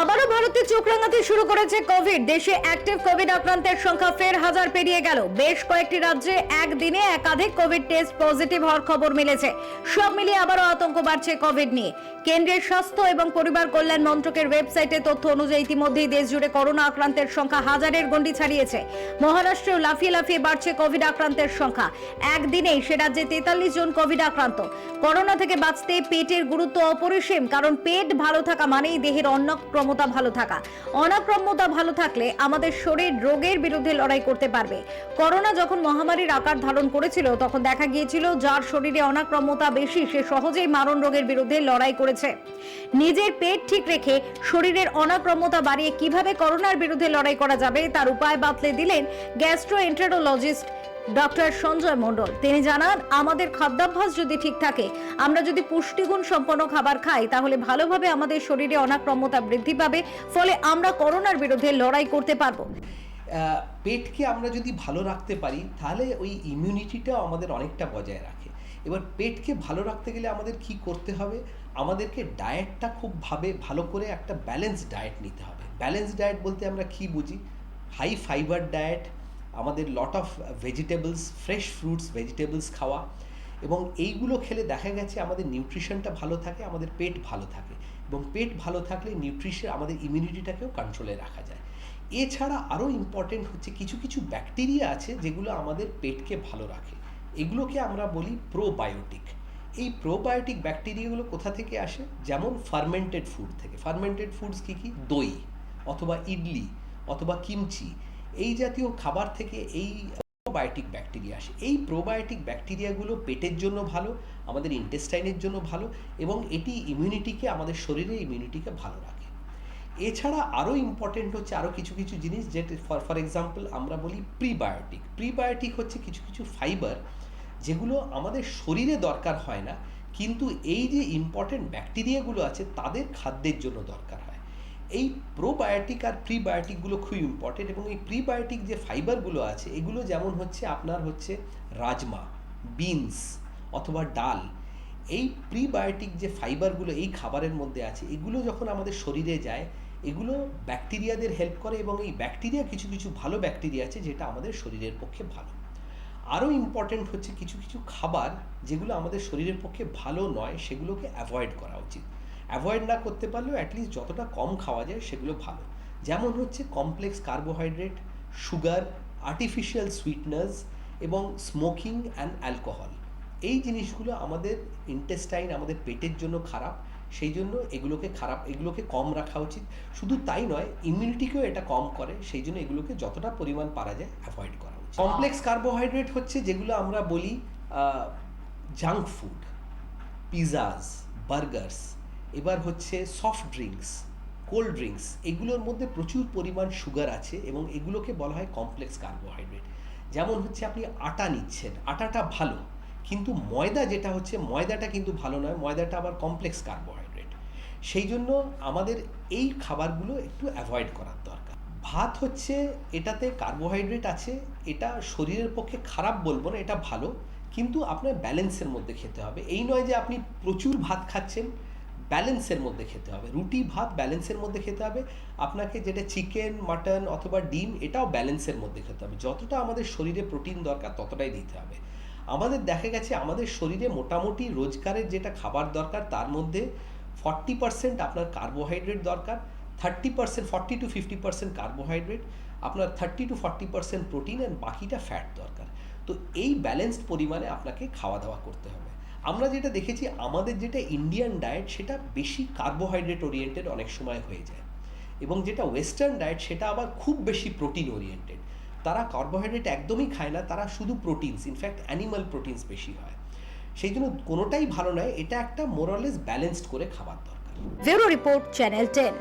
আবারও ভারতে চোখ রাঙাতে শুরু করেছে কোভিড দেশে অ্যাক্টিভ কোভিড আক্রান্তের সংখ্যা ফের হাজার পেরিয়ে গেল। বেশ কয়েকটি রাজ্যে একদিনে একাধিক কোভিড টেস্ট পজিটিভ হওয়ার খবর মিলেছে। সব মিলিয়ে আবারও আতঙ্ক বাড়ছে কোভিড নিয়ে। কেন্দ্রের স্বাস্থ্য এবং পরিবার কল্যাণ মন্ত্রকের ওয়েবসাইটে তথ্য অনুযায়ী ইতিমধ্যেই দেশ জুড়ে করোনা আক্রান্তের সংখ্যা হাজারের গণ্ডি ছাড়িয়েছে। মহারাষ্ট্রেও লাফিয়ে লাফিয়ে বাড়ছে কোভিড আক্রান্তের সংখ্যা। একদিনেই সে রাজ্যে তেতাল্লিশ জন কোভিড আক্রান্ত। করোনা থেকে বাঁচতে পেটের গুরুত্ব অপরিসীম, কারণ পেট ভালো থাকা মানেই দেহের অন্নক্রমতা ভালো থাকা। অনাক্রম্যতা ভালো থাকলে আমাদের শরীর রোগের বিরুদ্ধে লড়াই করতে পারবে। করোনা যখন মহামারীর আকার ধারণ করেছিল, তখন দেখা গিয়েছিল যার শরীরে অনাক্রম্যতা বেশি, সে সহজেই মারণ রোগের বিরুদ্ধে লড়াই করেছে। নিজের পেট ঠিক রেখে শরীরের অনাক্রম্যতা বাড়িয়ে কীভাবে করোনার বিরুদ্ধে লড়াই করা যাবে, তার উপায় বাতলে দিলেন গ্যাস্ট্রোএন্টারোলজিস্ট ডক্টর সঞ্জয় মণ্ডল। তিনি জানান, আমাদের খাদ্যাভ্যাস যদি ঠিক থাকে, আমরা যদি পুষ্টিগুণ সম্পন্ন খাবার খাই, তাহলে ভালোভাবে আমাদের শরীরে অনাক্রম্যতা বৃদ্ধি পাবে, ফলে আমরা করোনার বিরুদ্ধে লড়াই করতে পারব। পেটকে আমরা যদি ভালো রাখতে পারি, তাহলে ওই ইমিউনিটিটাও আমাদের অনেকটা বজায় রাখে। এবার পেটকে ভালো রাখতে গেলে আমাদের কি করতে হবে? আমাদেরকে ডায়েটটা খুব ভাবে, ভালো করে একটা ব্যালেন্স ডায়েট নিতে হবে। ব্যালেন্স ডায়েট বলতে আমরা কি বুঝি? হাই ফাইবার ডায়েট আমাদের lot of vegetables fresh fruits vegetables খাওয়া এবং এইগুলো খেলে দেখা গেছে আমাদের নিউট্রিশনটা ভালো থাকে, আমাদের পেট ভালো থাকে এবং পেট ভালো থাকলে নিউট্রিশন আমাদের ইমিউনিটিটাকেও কন্ট্রোলে রাখা যায়। এছাড়া আরও ইম্পর্টেন্ট হচ্ছে কিছু কিছু ব্যাকটেরিয়া আছে যেগুলো আমাদের পেটকে ভালো রাখে। এগুলোকে আমরা বলি প্রোবায়োটিক এই প্রোবায়োটিক ব্যাকটেরিয়াগুলো কোথা থেকে আসে? যেমন ফার্মেন্টেড ফুড থেকে। ফার্মেন্টেড ফুডস কী কী? দই অথবা ইডলি অথবা কিমচি এই জাতীয় খাবার থেকে এই প্রোবায়োটিক ব্যাকটেরিয়া আসে। এই প্রোবায়োটিক ব্যাকটেরিয়াগুলো পেটের জন্য ভালো, আমাদের ইন্টেস্টাইনের জন্য ভালো এবং এটি ইমিউনিটিকে আমাদের শরীরে ইমিউনিটিকে ভালো রাখে। এছাড়া আরও ইম্পর্টেন্ট হচ্ছে আরও কিছু কিছু জিনিস যেটা ফর ফর এক্সাম্পল আমরা বলি প্রিবায়োটিক প্রিবায়োটিক হচ্ছে কিছু কিছু ফাইবার যেগুলো আমাদের শরীরে দরকার হয় না, কিন্তু এই যে ইম্পর্টেন্ট ব্যাকটেরিয়াগুলো আছে তাদের খাদ্যের জন্য দরকার হয়। এই প্রোবায়োটিক আর প্রিবায়োটিকগুলো খুবই ইম্পর্টেন্ট এবং এই প্রিবায়োটিক যে ফাইবারগুলো আছে, এগুলো যেমন হচ্ছে আপনার হচ্ছে রাজমা বিনস অথবা ডাল, এই প্রিবায়োটিক যে ফাইবারগুলো এই খাবারের মধ্যে আছে, এগুলো যখন আমাদের শরীরে যায়, এগুলো ব্যাকটেরিয়াদের হেল্প করে এবং এই ব্যাকটেরিয়া কিছু কিছু ভালো ব্যাকটেরিয়া আছে যেটা আমাদের শরীরের পক্ষে ভালো। আরও ইম্পর্টেন্ট হচ্ছে কিছু কিছু খাবার যেগুলো আমাদের শরীরের পক্ষে ভালো নয়, সেগুলোকে অ্যাভয়েড করা উচিত। অ্যাভয়েড না করতে পারলেও অ্যাটলিস্ট যতটা কম খাওয়া যায় সেগুলো ভালো। যেমন হচ্ছে complex carbohydrate sugar artificial sweeteners এবং স্মোকিং অ্যান্ড অ্যালকোহল এই জিনিসগুলো আমাদের ইন্টেস্টাইন আমাদের পেটের জন্য খারাপ। সেই জন্য এগুলোকে খারাপ, এগুলোকে কম রাখা উচিত। শুধু তাই নয় ইমিউনিটিকেও এটা কম করে। সেই জন্য এগুলোকে যতটা পরিমাণ পারা যায় অ্যাভয়েড করা উচিত। কমপ্লেক্স কার্বোহাইড্রেট হচ্ছে যেগুলো আমরা বলি জাঙ্ক ফুড পিজাজ বার্গার্স এবার হচ্ছে সফট ড্রিঙ্কস কোল্ড ড্রিঙ্কস এগুলোর মধ্যে প্রচুর পরিমাণ সুগার আছে এবং এগুলোকে বলা হয় কমপ্লেক্স কার্বোহাইড্রেট যেমন হচ্ছে আপনি আটা নিচ্ছেন, আটাটা ভালো, কিন্তু ময়দা যেটা হচ্ছে, ময়দাটা কিন্তু ভালো নয়, ময়দাটা আবার কমপ্লেক্স কার্বোহাইড্রেট সেই জন্য আমাদের এই খাবারগুলো একটু অ্যাভয়েড করার দরকার। ভাত হচ্ছে, এটাতে কার্বোহাইড্রেট আছে, এটা শরীরের পক্ষে খারাপ বলব না, এটা ভালো, কিন্তু আপনার ব্যালেন্সের মধ্যে খেতে হবে। এই নয় যে আপনি প্রচুর ভাত খাচ্ছেন ব্যালেন্সের মধ্যে খেতে হবে। রুটি, ভাত ব্যালেন্সের মধ্যে খেতে হবে। আপনাকে যেটা চিকেন, মাটন অথবা ডিম, এটাও ব্যালেন্সের মধ্যে খেতে হবে। যতটা আমাদের শরীরে প্রোটিন দরকার, ততটাই দিতে হবে। আমাদের দেখা গেছে, আমাদের শরীরে মোটামুটি রোজগারের যেটা খাবার দরকার, তার মধ্যে ফর্টি পার্সেন্ট আপনার কার্বোহাইড্রেট দরকার thirty percent forty to fifty percent carbohydrate আপনার thirty to forty percent protein and বাকিটা ফ্যাট দরকার। তো এই ব্যালেন্সড পরিমাণে আপনাকে খাওয়া দাওয়া করতে হবে। আমরা যেটা দেখেছি, আমাদের যেটা ইন্ডিয়ান ডায়েট সেটা বেশি কার্বোহাইড্রেট ওরিয়েন্টেড অনেক সময় হয়ে যায়। এবং যেটা ওয়েস্টার্ন ডায়েট সেটা আবার খুব বেশি প্রোটিন ওরিয়েন্টেড তারা কার্বোহাইড্রেট একদমই খায় না, তারা শুধু প্রোটিনস ইনফ্যাক্ট অ্যানিমাল প্রোটিনস বেশি হয়। সেই জন্য কোনোটাই ভালো নয়, এটা একটা মোরালেস ব্যালেন্সড করে খাবার দরকার। Report channel ten.